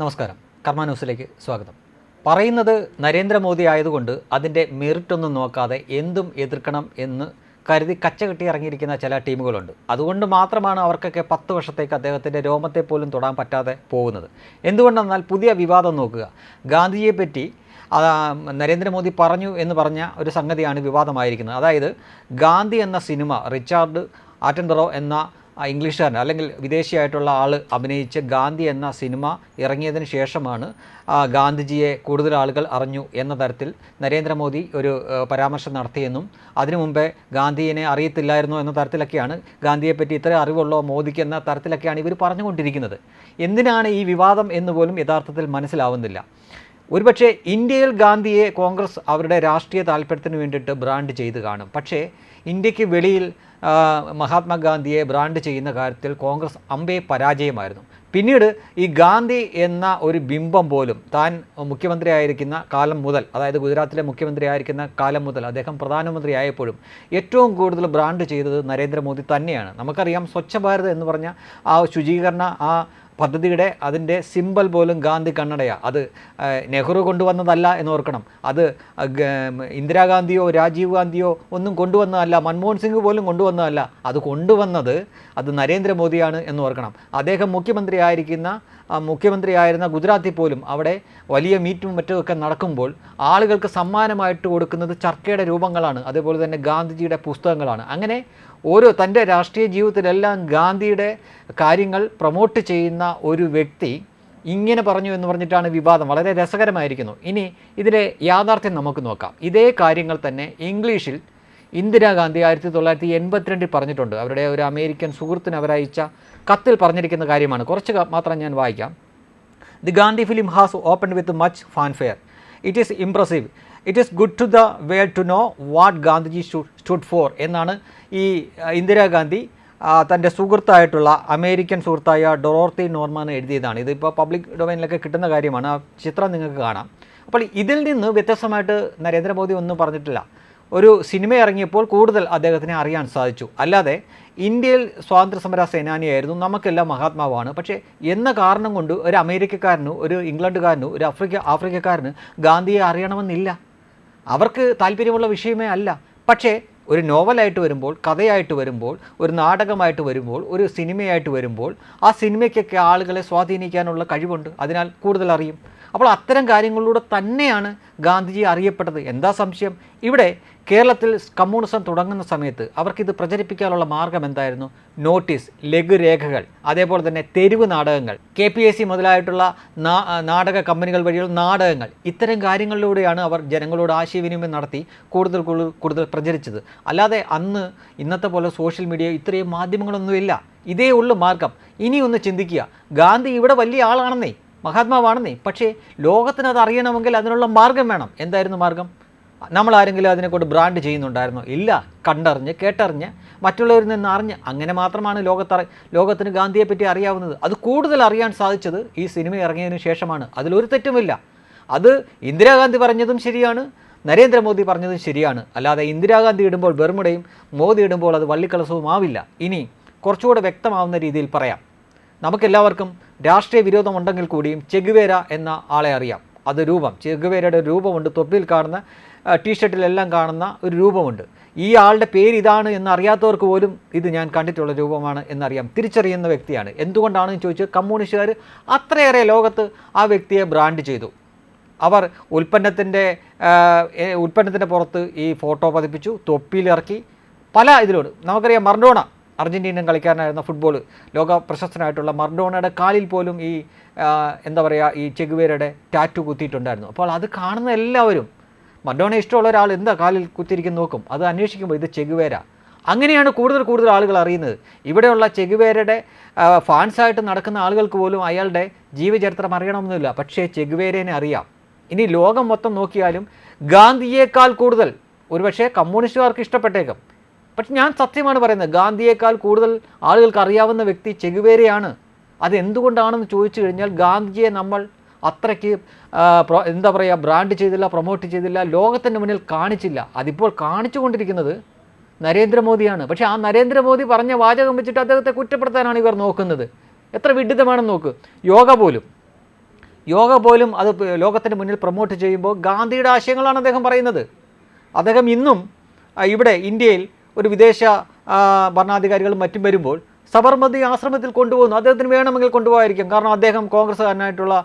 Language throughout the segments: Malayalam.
നമസ്കാരം. കർമ്മ ന്യൂസിലേക്ക് സ്വാഗതം. പറയുന്നത് നരേന്ദ്രമോദി ആയതുകൊണ്ട് അതിന്റെ മെറിറ്റൊന്നും നോക്കാതെ എന്തും എതിർക്കണം എന്ന് കരുതി കച്ച കെട്ടി ഇറങ്ങിയിരിക്കുന്ന ചില ടീമുകളുണ്ട്. അതുകൊണ്ട് മാത്രമാണ് അവർക്കൊക്കെ പത്ത് വർഷത്തേക്ക് അദ്ദേഹത്തിന്റെ രോമത്തെ പോലും തൊടാൻ പറ്റാതെ പോകുന്നത്. എന്തുകൊണ്ടെന്നാൽ പുതിയ വിവാദം നോക്കുക. ഗാന്ധിജിയെ പറ്റി ആ, നരേന്ദ്രമോദി പറഞ്ഞു എന്ന് പറഞ്ഞ ഒരു സംഗതിയാണ് വിവാദമായിരിക്കുന്നത്. അതായത് ഗാന്ധി എന്ന സിനിമ റിച്ചാർഡ് ആറ്റൻബറോ എന്ന ഇംഗ്ലീഷുകാരൻ അല്ലെങ്കിൽ വിദേശിയായിട്ടുള്ള ആൾ അഭിനയിച്ച ഗാന്ധി എന്ന സിനിമ ഇറങ്ങിയതിന് ശേഷമാണ് ഗാന്ധിജിയെ കൂടുതൽ ആളുകൾ അറിഞ്ഞു എന്ന തരത്തിൽ നരേന്ദ്രമോദി ഒരു പരാമർശം നടത്തിയെന്നും അതിനു മുമ്പേ ഗാന്ധിയെ അറിയത്തില്ലായിരുന്നു എന്ന തരത്തിലൊക്കെയാണ് ഗാന്ധിയെപ്പറ്റി ഇത്ര അറിവുള്ളോ മോദിക്ക് എന്ന തരത്തിലൊക്കെയാണ് ഇവർ പറഞ്ഞുകൊണ്ടിരിക്കുന്നത്. എന്തിനാണ് ഈ വിവാദം എന്ന് പോലും യഥാർത്ഥത്തിൽ മനസ്സിലാവുന്നില്ല. ഒരുപക്ഷെ ഇന്ത്യയിൽ ഗാന്ധിയെ കോൺഗ്രസ് അവരുടെ രാഷ്ട്രീയ താല്പര്യത്തിന് വേണ്ടിയിട്ട് ബ്രാൻഡ് ചെയ്ത് കാണും. പക്ഷേ ഇന്ത്യയ്ക്ക് വെളിയിൽ മഹാത്മാഗാന്ധിയെ ബ്രാൻഡ് ചെയ്യുന്ന കാര്യത്തിൽ കോൺഗ്രസ് അമ്പേ പരാജയമായിരുന്നു. പിന്നീട് ഈ ഗാന്ധി എന്ന ഒരു ബിംബം പോലും താൻ മുഖ്യമന്ത്രിയായിരിക്കുന്ന കാലം മുതൽ അതായത് ഗുജറാത്തിലെ മുഖ്യമന്ത്രിയായിരിക്കുന്ന കാലം മുതൽ അദ്ദേഹം പ്രധാനമന്ത്രി ആയപ്പോഴും ഏറ്റവും കൂടുതൽ ബ്രാൻഡ് ചെയ്തത് നരേന്ദ്രമോദി തന്നെയാണ്. നമുക്കറിയാം സ്വച്ഛ ഭാരത് എന്ന് പറഞ്ഞ ആ ശുചീകരണ ആ പദ്ധതിയുടെ അതിന്റെ സിമ്പൽ പോലും ഗാന്ധി കണ്ണടയ. അത് നെഹ്റു കൊണ്ടുവന്നതല്ല എന്ന് ഓർക്കണം അത് ഇന്ദിരാഗാന്ധിയോ രാജീവ് ഗാന്ധിയോ ഒന്നും കൊണ്ടുവന്നതല്ല. മൻമോഹൻ സിംഗ് പോലും കൊണ്ടുവന്നതല്ല. അത് കൊണ്ടുവന്നത് അത് നരേന്ദ്രമോദിയാണ് എന്ന് ഓർക്കണം അദ്ദേഹം മുഖ്യമന്ത്രി ആയിരിക്കുന്ന ആ, മുഖ്യമന്ത്രിയായിരുന്ന ഗുജറാത്തിൽ പോലും അവിടെ വലിയ മീറ്റും മറ്റുമൊക്കെ നടക്കുമ്പോൾ ആളുകൾക്ക് സമ്മാനമായിട്ട് കൊടുക്കുന്നത് ചർക്കയുടെ രൂപങ്ങളാണ്. അതേപോലെ തന്നെ ഗാന്ധിജിയുടെ പുസ്തകങ്ങളാണ്. അങ്ങനെ ഓരോ തന്റെ രാഷ്ട്രീയ ജീവിതത്തിലെല്ലാം ഗാന്ധിയുടെ കാര്യങ്ങൾ പ്രൊമോട്ട് ചെയ്യുന്ന ഒരു വ്യക്തി ഇങ്ങനെ പറഞ്ഞു എന്ന് പറഞ്ഞിട്ടാണ് വിവാദം. വളരെ രസകരമായിരിക്കുന്നു. ഇനി ഇതിലെ യാഥാർത്ഥ്യം നമുക്ക് നോക്കാം. ഇതേ കാര്യങ്ങൾ തന്നെ ഇംഗ്ലീഷിൽ ഇന്ദിരാഗാന്ധി ആയിരത്തി തൊള്ളായിരത്തി എൺപത്തിരണ്ടിൽ പറഞ്ഞിട്ടുണ്ട്. അവരുടെ ഒരു അമേരിക്കൻ സുഹൃത്തിന് അവരയച്ച കത്തിൽ പറഞ്ഞിരിക്കുന്ന കാര്യമാണ്. കുറച്ച് മാത്രം ഞാൻ വായിക്കാം. The Gandhi film has open with much fanfare. It is impressive. It is good to the way to know what Gandhiji stood for എന്നാണ് ഈ ഇന്ദിരാഗാന്ധി തന്റെ സുഹൃത്തായിട്ടുള്ള അമേരിക്കൻ സുഹൃത്തായ ഡൊറോർത്തി നോർമാൻ എഴുതിയതാണ്. ഇതിപ്പോൾ പബ്ലിക് ഡൊമൈനിലൊക്കെ കിട്ടുന്ന കാര്യമാണ്. ആ ചിത്രം നിങ്ങൾക്ക് കാണാം. അപ്പോൾ ഇതിൽ നിന്ന് വ്യത്യസ്തമായിട്ട് നരേന്ദ്രമോദി ഒന്നും പറഞ്ഞിട്ടില്ല. ഒരു സിനിമ ഇറങ്ങിയപ്പോൾ കൂടുതൽ അദ്ദേഹത്തിനെ അറിയാൻ സാധിച്ചു. അല്ലാതെ ഇന്ത്യയിൽ സ്വാതന്ത്ര്യ സമര സേനാനിയായിരുന്നു. നമുക്കെല്ലാം മഹാത്മാവാണ്. പക്ഷേ എന്ന കാരണം കൊണ്ട് ഒരു അമേരിക്കക്കാരനോ ഒരു ഇംഗ്ലണ്ടുകാരനോ ഒരു ആഫ്രിക്ക ആഫ്രിക്കക്കാരന് ഗാന്ധിയെ അറിയണമെന്നില്ല. അവർക്ക് താല്പര്യമുള്ള വിഷയമേ അല്ല. പക്ഷേ ഒരു നോവലായിട്ട് വരുമ്പോൾ കഥയായിട്ട് വരുമ്പോൾ ഒരു നാടകമായിട്ട് വരുമ്പോൾ ഒരു സിനിമയായിട്ട് വരുമ്പോൾ ആ സിനിമയ്ക്കൊക്കെ ആളുകളെ സ്വാധീനിക്കാനുള്ള കഴിവുണ്ട്. അതിനാൽ കൂടുതൽ അറിയും. അപ്പോൾ അത്തരം കാര്യങ്ങളിലൂടെ തന്നെയാണ് ഗാന്ധിജി അറിയപ്പെട്ടത്. എന്താ സംശയം? ഇവിടെ കേരളത്തിൽ കമ്മ്യൂണിസം തുടങ്ങുന്ന സമയത്ത് അവർക്കിത് പ്രചരിപ്പിക്കാനുള്ള മാർഗം എന്തായിരുന്നു? നോട്ടീസ് ലഘുരേഖകൾ അതേപോലെ തന്നെ തെരുവ് നാടകങ്ങൾ കെ പി എസ് സി മുതലായിട്ടുള്ള നാടക കമ്പനികൾ വഴിയുള്ള നാടകങ്ങൾ ഇത്തരം കാര്യങ്ങളിലൂടെയാണ് അവർ ജനങ്ങളോട് ആശയവിനിമയം നടത്തി കൂടുതൽ കൂടുതൽ പ്രചരിച്ചത്. അല്ലാതെ അന്ന് ഇന്നത്തെ പോലെ സോഷ്യൽ മീഡിയ ഇത്രയും മാധ്യമങ്ങളൊന്നുമില്ല. ഇതേ ഉള്ളു മാർഗം. ഇനി ഒന്ന് ചിന്തിക്കുക. ഗാന്ധി ഇവിടെ വലിയ ആളാണെന്നേ. മഹാത്മാവാണെന്നേ. പക്ഷേ ലോകത്തിന് അത് അറിയണമെങ്കിൽ അതിനുള്ള മാർഗം വേണം. എന്തായിരുന്നു മാർഗം? നമ്മൾ ആരെങ്കിലും അതിനെക്കൊണ്ട് ബ്രാൻഡ് ചെയ്യുന്നുണ്ടായിരുന്നോ? ഇല്ല. കണ്ടറിഞ്ഞ് കേട്ടറിഞ്ഞ് മറ്റുള്ളവരിൽ നിന്ന് അറിഞ്ഞ്. അങ്ങനെ മാത്രമാണ് ലോകത്ത് ലോകത്തിന് ഗാന്ധിയെപ്പറ്റി അറിയാവുന്നത്. അത് കൂടുതൽ അറിയാൻ സാധിച്ചത് ഈ സിനിമ ഇറങ്ങിയതിനു ശേഷമാണ്. അതിലൊരു തെറ്റുമില്ല. അത് ഇന്ദിരാഗാന്ധി പറഞ്ഞതും ശരിയാണ്. നരേന്ദ്രമോദി പറഞ്ഞതും ശരിയാണ്. അല്ലാതെ ഇന്ദിരാഗാന്ധി ഇടുമ്പോൾ ബെർമുടയും മോദി ഇടുമ്പോൾ അത് വള്ളിക്കളസവും ആവില്ല ഇനി കുറച്ചുകൂടെ വ്യക്തമാവുന്ന രീതിയിൽ പറയാം. നമുക്കെല്ലാവർക്കും രാഷ്ട്രീയ വിരോധമുണ്ടെങ്കിൽ കൂടിയും ചെഗുവേര എന്ന ആളെ അറിയാം. അത് രൂപം. ചെഗുവേരയുടെ രൂപമുണ്ട്. തൊപ്പിയിൽ കാണുന്ന ടീഷർട്ടിലെല്ലാം കാണുന്ന ഒരു രൂപമുണ്ട്. ഈ ആളുടെ പേര് ഇതാണ് എന്ന് അറിയാത്തവർക്ക് പോലും ഇത് ഞാൻ കണ്ടിട്ടുള്ള രൂപമാണ് എന്നറിയാം. തിരിച്ചറിയുന്ന വ്യക്തിയാണ്. എന്തുകൊണ്ടാണെന്ന് ചോദിച്ചാൽ കമ്മ്യൂണിസ്റ്റുകാർ അത്രയേറെ ലോകത്ത് ആ വ്യക്തിയെ ബ്രാൻഡ് ചെയ്തു. അവർ ഉൽപ്പന്നത്തിന്റെ ഉൽപ്പന്നത്തിന്റെ പുറത്ത് ഈ ഫോട്ടോ പതിപ്പിച്ചു തൊപ്പിയിലിറക്കി പല ഇതിലോട് നമുക്കറിയാം മർഡോണ. അർജന്റീനൻ കളിക്കാരനായിരുന്ന ഫുട്ബോൾ ലോക പ്രശസ്തനായിട്ടുള്ള മർഡോണയുടെ കാലിൽ പോലും ഈ എന്താ പറയുക ഈ ചെഗുവേരയുടെ ടാറ്റു കുത്തിയിട്ടുണ്ടായിരുന്നു. അപ്പോൾ അത് കാണുന്ന എല്ലാവരും മർഡോണ ഇഷ്ടമുള്ള ഒരാൾ എന്താ കാലിൽ കുത്തിയിരിക്കുന്നു നോക്കും. അത് അന്വേഷിക്കുമ്പോൾ ഇത് ചെഗുവേര. അങ്ങനെയാണ് കൂടുതൽ കൂടുതൽ ആളുകൾ അറിയുന്നത്. ഇവിടെയുള്ള ചെഗുവേരയുടെ ഫാൻസായിട്ട് നടക്കുന്ന ആളുകൾക്ക് പോലും അയാളുടെ ജീവചരിത്രം അറിയണമെന്നില്ല. പക്ഷേ ചെഗുവേരേനെ അറിയാം. ഇനി ലോകം മൊത്തം നോക്കിയാലും ഗാന്ധിയേക്കാൾ കൂടുതൽ ഒരുപക്ഷെ കമ്മ്യൂണിസ്റ്റുകാർക്ക് ഇഷ്ടപ്പെട്ടേക്കും. പക്ഷെ ഞാൻ സത്യമാണ് പറയുന്നത്. ഗാന്ധിയേക്കാൾ കൂടുതൽ ആളുകൾക്ക് അറിയാവുന്ന വ്യക്തി ചെഗുവേരയാണ്. അത് എന്തുകൊണ്ടാണെന്ന് ചോദിച്ചു കഴിഞ്ഞാൽ ഗാന്ധിജിയെ നമ്മൾ അത്രയ്ക്ക് എന്താ പറയുക ബ്രാൻഡ് ചെയ്തില്ല പ്രൊമോട്ട് ചെയ്തില്ല ലോകത്തിന്റെ മുന്നിൽ കാണിച്ചില്ല. അതിപ്പോൾ കാണിച്ചുകൊണ്ടിരിക്കുന്നത് നരേന്ദ്രമോദിയാണ്. പക്ഷേ ആ നരേന്ദ്രമോദി പറഞ്ഞ വാചകം വെച്ചിട്ട് അദ്ദേഹത്തെ കുറ്റപ്പെടുത്താനാണ് ഇവർ നോക്കുന്നത്. എത്ര വിഡിതമാണെന്ന് നോക്ക്. യോഗ പോലും. യോഗ പോലും അത് ലോകത്തിന്റെ മുന്നിൽ പ്രൊമോട്ട് ചെയ്യുമ്പോൾ ഗാന്ധിയുടെ ആശയങ്ങളാണ് അദ്ദേഹം പറയുന്നത്. അദ്ദേഹം ഇന്നും ഇവിടെ ഇന്ത്യയിൽ ഒരു വിദേശ ഭരണാധികാരികളും മറ്റും വരുമ്പോൾ സബർമതി ആശ്രമത്തിൽ കൊണ്ടുപോകുന്നു. അദ്ദേഹത്തിന് വേണമെങ്കിൽ കൊണ്ടുപോകായിരിക്കും കാരണം അദ്ദേഹം കോൺഗ്രസ്സുകാരനായിട്ടുള്ള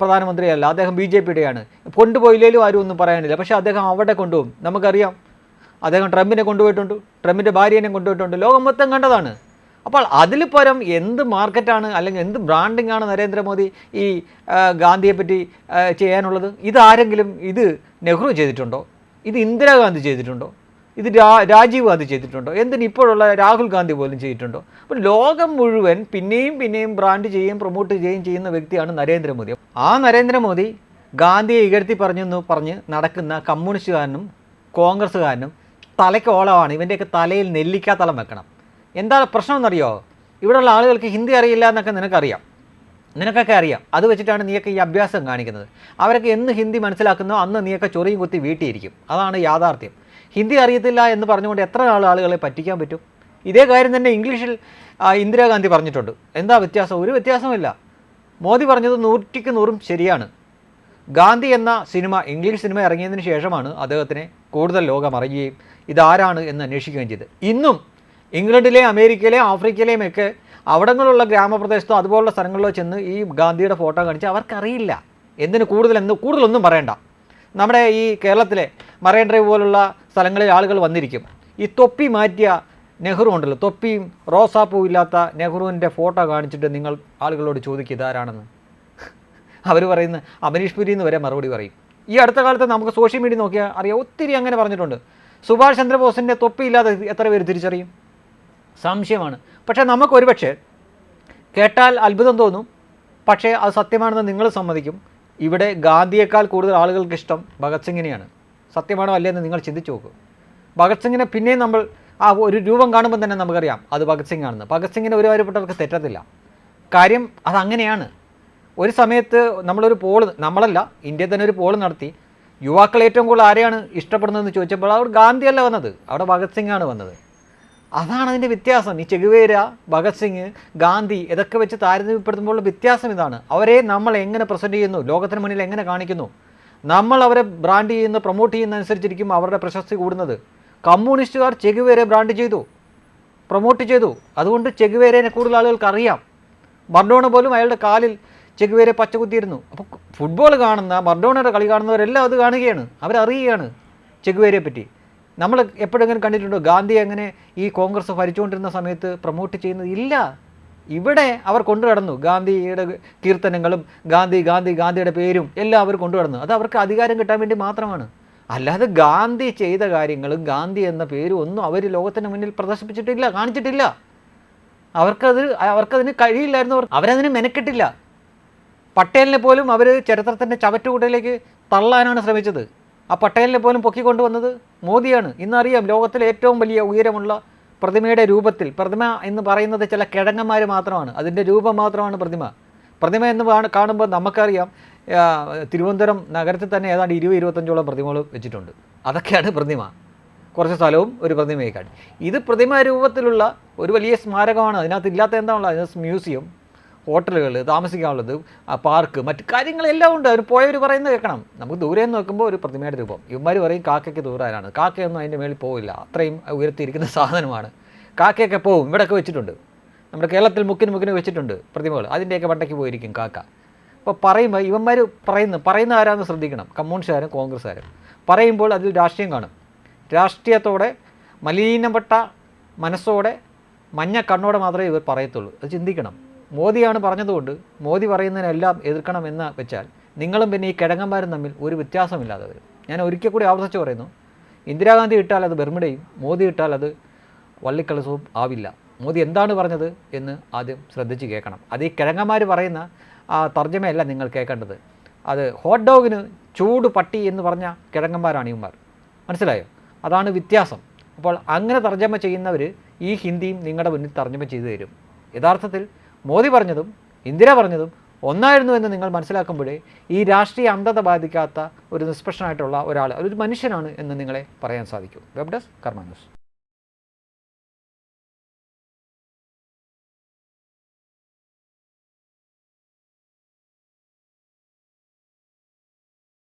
പ്രധാനമന്ത്രിയല്ല. അദ്ദേഹം ബി ജെ പിയുടെയാണ്. കൊണ്ടുപോയില്ലേലും ആരും ഒന്നും പറയാനില്ല. പക്ഷേ അദ്ദേഹം അവിടെ കൊണ്ടുപോകും. നമുക്കറിയാം. അദ്ദേഹം ട്രംപിനെ കൊണ്ടുപോയിട്ടുണ്ട്. ട്രംപിന്റെ ഭാര്യനെ കൊണ്ടുപോയിട്ടുണ്ട്. ലോകം മൊത്തം കണ്ടതാണ്. അപ്പോൾ അതിൽ പരം എന്ത് മാർക്കറ്റാണ് അല്ലെങ്കിൽ എന്ത് ബ്രാൻഡിംഗ് ആണ് നരേന്ദ്രമോദി ഈ ഗാന്ധിയെ പറ്റി ചെയ്യാനുള്ളത്? ഇതാരെങ്കിലും ഇത് നെഹ്റു ചെയ്തിട്ടുണ്ടോ? ഇത് ഇന്ദിരാഗാന്ധി ചെയ്തിട്ടുണ്ടോ? ഇത് രാജീവ് ഗാന്ധി ചെയ്തിട്ടുണ്ടോ? എന്തിന് ഇപ്പോഴുള്ള രാഹുൽ ഗാന്ധി പോലും ചെയ്തിട്ടുണ്ടോ? അപ്പോൾ ലോകം മുഴുവൻ പിന്നെയും പിന്നെയും ബ്രാൻഡ് ചെയ്യുകയും പ്രൊമോട്ട് ചെയ്യുകയും ചെയ്യുന്ന വ്യക്തിയാണ് നരേന്ദ്രമോദി. ആ നരേന്ദ്രമോദി ഗാന്ധിയെ ഇകഴ്ത്തി പറഞ്ഞെന്ന് പറഞ്ഞ് നടക്കുന്ന കമ്മ്യൂണിസ്റ്റുകാരനും കോൺഗ്രസ്സുകാരനും തലയ്ക്ക് ഓളമാണ് ഇവന്റെയൊക്കെ തലയിൽ നെല്ലിക്കാത്തളം വെക്കണം. എന്താ പ്രശ്നം എന്നറിയോ ഇവിടെയുള്ള ആളുകൾക്ക് ഹിന്ദി അറിയില്ല എന്നൊക്കെ നിനക്കറിയാം. നിനക്കൊക്കെ അറിയാം. അത് വെച്ചിട്ടാണ് നീയൊക്കെ ഈ അഭ്യാസം കാണിക്കുന്നത്. അവരൊക്കെ എന്ന് ഹിന്ദി മനസ്സിലാക്കുന്നോ അന്ന് നീയൊക്കെ ചൊറിയും കുത്തി വീട്ടിയിരിക്കും. അതാണ് യാഥാർത്ഥ്യം. ഹിന്ദി അറിയത്തില്ല എന്ന് പറഞ്ഞുകൊണ്ട് എത്ര നാൾ ആളുകളെ പറ്റിക്കാൻ പറ്റും? ഇതേ കാര്യം തന്നെ ഇംഗ്ലീഷിൽ ഇന്ദിരാഗാന്ധി പറഞ്ഞിട്ടുണ്ട്. എന്താ വ്യത്യാസം? ഒരു വ്യത്യാസമില്ല മോദി പറഞ്ഞത് നൂറ്റിക്ക് നൂറും ശരിയാണ്. ഗാന്ധി എന്ന സിനിമ ഇംഗ്ലീഷ് സിനിമ ഇറങ്ങിയതിന് ശേഷമാണ് അദ്ദേഹത്തിനെ കൂടുതൽ ലോകം അറിയുകയും ഇതാരാണ് എന്ന് അന്വേഷിക്കുകയും ചെയ്തത്. ഇന്നും ഇംഗ്ലണ്ടിലെ അമേരിക്കയിലെ ആഫ്രിക്കയിലെയും ഒക്കെ അവിടങ്ങളുള്ള ഗ്രാമപ്രദേശത്തോ അതുപോലുള്ള സ്ഥലങ്ങളിലോ ചെന്ന് ഈ ഗാന്ധിയുടെ ഫോട്ടോ കാണിച്ച് അവർക്കറിയില്ല. എന്തിന് കൂടുതൽ എന്ന് കൂടുതലൊന്നും പറയണ്ട. നമ്മുടെ ഈ കേരളത്തിലെ മറൈൻ ഡ്രൈവ് പോലുള്ള സ്ഥലങ്ങളിൽ ആളുകൾ വന്നിരിക്കും. ഈ തൊപ്പി മാറ്റിയ നെഹ്റു ഉണ്ടല്ലോ. തൊപ്പിയും റോസാപ്പൂ ഇല്ലാത്ത നെഹ്റുവിന്റെ ഫോട്ടോ കാണിച്ചിട്ട് നിങ്ങൾ ആളുകളോട് ചോദിക്കുക ഇതാരാണെന്ന്. അവർ പറയുന്ന അമരീഷ് പുരി എന്ന് വരെ മറുപടി പറയും. ഈ അടുത്ത കാലത്ത് നമുക്ക് സോഷ്യൽ മീഡിയ നോക്കിയാൽ അറിയാം. ഒത്തിരി അങ്ങനെ പറഞ്ഞിട്ടുണ്ട്. സുഭാഷ് ചന്ദ്രബോസിന്റെ തൊപ്പിയില്ലാതെ എത്ര പേര് തിരിച്ചറിയും? സംശയമാണ്. പക്ഷേ നമുക്ക് ഒരുപക്ഷെ കേട്ടാൽ അത്ഭുതം തോന്നും. പക്ഷേ അത് സത്യമാണെന്ന് നിങ്ങൾ സമ്മതിക്കും. ഇവിടെ ഗാന്ധിയേക്കാൾ കൂടുതൽ ആളുകൾക്ക് ഇഷ്ടം ഭഗത് സിംഗിനെയാണ്. സത്യമാണോ അല്ലേ എന്ന് നിങ്ങൾ ചിന്തിച്ചു നോക്കും. ഭഗത് സിംഗിനെ പിന്നെയും നമ്മൾ ആ ഒരു രൂപം കാണുമ്പോൾ തന്നെ നമുക്കറിയാം അത് ഭഗത് സിംഗ് ആണെന്ന് ഭഗത് സിംഗിനെ ഒരുപാടുപ്പെട്ടവർക്ക് തെറ്റത്തില്ല. കാര്യം അതങ്ങനെയാണ് ഒരു സമയത്ത് നമ്മളൊരു പോൾ നമ്മളല്ല ഇന്ത്യയിൽ തന്നെ ഒരു പോൾ നടത്തി യുവാക്കൾ ഏറ്റവും കൂടുതൽ ആരെയാണ് ഇഷ്ടപ്പെടുന്നതെന്ന് ചോദിച്ചപ്പോൾ അവർ ഗാന്ധിയല്ല വന്നത് അവിടെ ഭഗത് സിംഗ് ആണ് വന്നത്. അതാണ് അതിന്റെ വ്യത്യാസം. ഈ ചെഗുവേര ഭഗത് സിംഗ് ഗാന്ധി ഇതൊക്കെ വെച്ച് താരതമ്യപ്പെടുത്തുമ്പോഴുള്ള വ്യത്യാസം ഇതാണ്. അവരെ നമ്മൾ എങ്ങനെ പ്രസന്റ് ചെയ്യുന്നു? ലോകത്തിന് മുന്നിൽ എങ്ങനെ കാണിക്കുന്നു? നമ്മൾ അവരെ ബ്രാൻഡ് ചെയ്യുന്ന പ്രൊമോട്ട് ചെയ്യുന്ന അനുസരിച്ചിരിക്കും അവരുടെ പ്രശസ്തി കൂടുന്നത്. കമ്മ്യൂണിസ്റ്റുകാർ ചെഗുവേരെ ബ്രാൻഡ് ചെയ്തു. പ്രൊമോട്ട് ചെയ്തു. അതുകൊണ്ട് ചെഗുവേരേനെ കൂടുതൽ ആളുകൾക്ക് അറിയാം. മർഡോണ പോലും അയാളുടെ കാലിൽ ചെഗുവേരെ പച്ചകുത്തിയിരുന്നു. അപ്പോൾ ഫുട്ബോൾ കാണുന്ന മർഡോണയുടെ കളി കാണുന്നവരെല്ലാം അത് കാണുകയാണ്. അവരറിയുകയാണ് ചെഗുവേരയെ പറ്റി. നമ്മൾ എപ്പോഴെങ്കിലും കണ്ടിട്ടുണ്ടോ? ഗാന്ധി എങ്ങനെ ഈ കോൺഗ്രസ് ഭരിച്ചുകൊണ്ടിരുന്ന സമയത്ത് പ്രൊമോട്ട് ചെയ്യുന്നത്? ഇല്ല. ഇവിടെ അവർ കൊണ്ടു കടന്നു ഗാന്ധിയുടെ കീർത്തനങ്ങളും ഗാന്ധി ഗാന്ധി ഗാന്ധിയുടെ പേരും എല്ലാം അവർ കൊണ്ടു കടന്നു അത് അവർക്ക് അധികാരം കിട്ടാൻ വേണ്ടി മാത്രമാണ്. അല്ലാതെ ഗാന്ധി ചെയ്ത കാര്യങ്ങളും ഗാന്ധി എന്ന പേരും ഒന്നും അവർ ലോകത്തിന് മുന്നിൽ പ്രദർശിപ്പിച്ചിട്ടില്ല കാണിച്ചിട്ടില്ല. അവർക്കത് അവർക്കതിന് കഴിയില്ലായിരുന്നു അവർ. അവരതിന് മെനക്കെട്ടില്ല. പട്ടേലിനെ പോലും അവർ ചരിത്രത്തിന്റെ ചവറ്റുകൂട്ടയിലേക്ക് തള്ളാനാണ് ശ്രമിച്ചത്. ആ പട്ടേലിനെ പോലും പൊക്കിക്കൊണ്ടുവന്നത് മോദിയാണ്. ഇന്നറിയാം ലോകത്തിലെ ഏറ്റവും വലിയ ഉയരമുള്ള പ്രതിമയുടെ രൂപത്തിൽ പ്രതിമ എന്ന് പറയുന്നത് ചില കിഴങ്ങന്മാർ മാത്രമാണ്. അതിന്റെ രൂപം മാത്രമാണ് പ്രതിമ. പ്രതിമ എന്ന് കാണുമ്പോൾ നമുക്കറിയാം തിരുവനന്തപുരം നഗരത്തിൽ തന്നെ ഏതാണ്ട് ഇരുപത് ഇരുപത്തഞ്ചോളം പ്രതിമകൾ വെച്ചിട്ടുണ്ട്. അതൊക്കെയാണ് പ്രതിമ. കുറച്ച് സ്ഥലവും ഒരു പ്രതിമയേക്കാൾ ഇത് പ്രതിമ രൂപത്തിലുള്ള ഒരു വലിയ സ്മാരകമാണ്. അതിനകത്ത് ഇല്ലാത്ത എന്താണുള്ളത്? അതിനകത്ത് മ്യൂസിയം. ഹോട്ടലുകൾ താമസിക്കാനുള്ളത് പാർക്ക് മറ്റു കാര്യങ്ങളെല്ലാം ഉണ്ട്. അവർ പോയവർ പറയുന്നത് കേൾക്കണം. നമുക്ക് ദൂരെ നിന്ന് നോക്കുമ്പോൾ ഒരു പ്രതിമയുടെ രൂപം. ഇവന്മാർ പറയും കാക്കയ്ക്ക് ദൂരാനാണ് കാക്കയൊന്നും അതിന്റെ മേളിൽ പോവില്ല. അത്രയും ഉയർത്തിയിരിക്കുന്ന സാധനമാണ്. കാക്കയൊക്കെ പോവും. ഇവിടെയൊക്കെ വെച്ചിട്ടുണ്ട്. നമ്മുടെ കേരളത്തിൽ മുക്കിന് മുക്കിന് വെച്ചിട്ടുണ്ട് പ്രതിമകൾ. അതിന്റെയൊക്കെ വണ്ടയ്ക്ക് പോയിരിക്കും കാക്ക. അപ്പോൾ പറയുമ്പോൾ ഇവന്മാർ പറയുന്നു പറയുന്ന ആരാന്ന് ശ്രദ്ധിക്കണം. കമ്മ്യൂണിസ്റ്റുകാരും കോൺഗ്രസ്സുകാരും. പറയുമ്പോൾ അതിൽ രാഷ്ട്രീയം കാണും. രാഷ്ട്രീയത്തോടെ മലിനപ്പെട്ട മനസ്സോടെ മഞ്ഞ കണ്ണോടെ മാത്രമേ ഇവർ പറയത്തുള്ളൂ. അത് ചിന്തിക്കണം. മോദിയാണ് പറഞ്ഞതുകൊണ്ട് മോദി പറയുന്നതിനെല്ലാം എതിർക്കണമെന്ന് വെച്ചാൽ നിങ്ങളും പിന്നെ ഈ കിഴങ്ങന്മാരും തമ്മിൽ ഒരു വ്യത്യാസമില്ലാതെ വരും. ഞാൻ ഒരിക്കൽ കൂടി ആവർത്തിച്ച് പറയുന്നു. ഇന്ദിരാഗാന്ധി ഇട്ടാൽ അത് ബെർമിഡയും മോദി ഇട്ടാൽ അത് വള്ളിക്കളസവും ആവില്ല. മോദി എന്താണ് പറഞ്ഞത് എന്ന് ആദ്യം ശ്രദ്ധിച്ച് കേൾക്കണം. അത് ഈ കിഴങ്ങന്മാർ പറയുന്ന ആ തർജമയല്ല നിങ്ങൾ കേൾക്കേണ്ടത്. അത് ഹോട്ട് ഡോഗിന് ചൂട് പട്ടി എന്ന് പറഞ്ഞ കിഴങ്ങന്മാരാണ് ഇവന്മാർ. മനസ്സിലായോ? അതാണ് വ്യത്യാസം. അപ്പോൾ അങ്ങനെ തർജമ ചെയ്യുന്നവർ ഈ ഹിന്ദിയും നിങ്ങളുടെ മുന്നിൽ തർജമ ചെയ്തു തരും. യഥാർത്ഥത്തിൽ മോദി പറഞ്ഞതും ഇന്ദിര പറഞ്ഞതും ഒന്നായിരുന്നു എന്ന് നിങ്ങൾ മനസ്സിലാക്കുമ്പോഴേ ഈ രാഷ്ട്രീയ അന്ധത ബാധിക്കാത്ത ഒരു നിഷ്പക്ഷനായിട്ടുള്ള ഒരാൾ ഒരു മനുഷ്യനാണ് എന്ന് നിങ്ങളെ പറയാൻ സാധിക്കും. Web desk